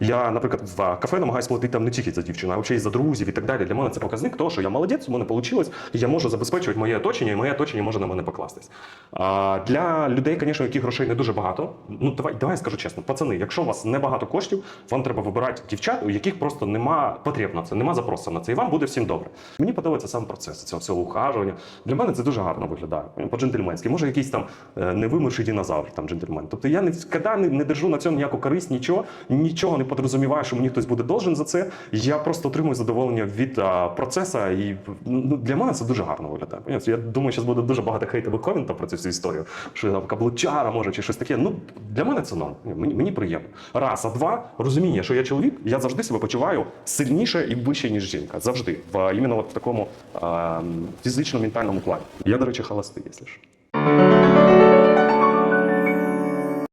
Я, наприклад, в кафе намагаюся платити там не тільки за дівчину, а ще за друзів і так далі. Для мене це показник того, що я молодець, у мене вийшло, і я можу забезпечувати моє оточення, і моє оточення може на мене покластись. А, для людей, звісно, яких грошей не дуже багато. Ну давай, давай я скажу чесно, пацани, якщо у вас небагато коштів, вам треба вибирати дівчат, у яких просто нема потреб це, нема запросу на це, і вам буде всім добре. Мені подобається сам процес цього всього ухажування. Для мене це дуже гарно виглядає. По-джентльменськи. Може, якийсь там е, невимирший динозавр, там джентльмен. Тобто я не, не держу на цьому ніяку користь, нічого, нічого не подрозуміваю, що мені хтось буде должен за це. Я просто отримую задоволення від а, процесу, і ну, для мене це дуже гарно виглядає. Я думаю, що буде дуже багато хейтових коментів про цю всю історію, що там каблучара може чи щось таке. Ну для мене це норм. Мені, мені приємно. Раз, а два розуміння, що я чоловік, я завжди себе почуваю сильніше і вище, ніж жінка. Завжди в іменно в такому а, фізично-ментальному плані. Я, до речі, холостий, якщо що.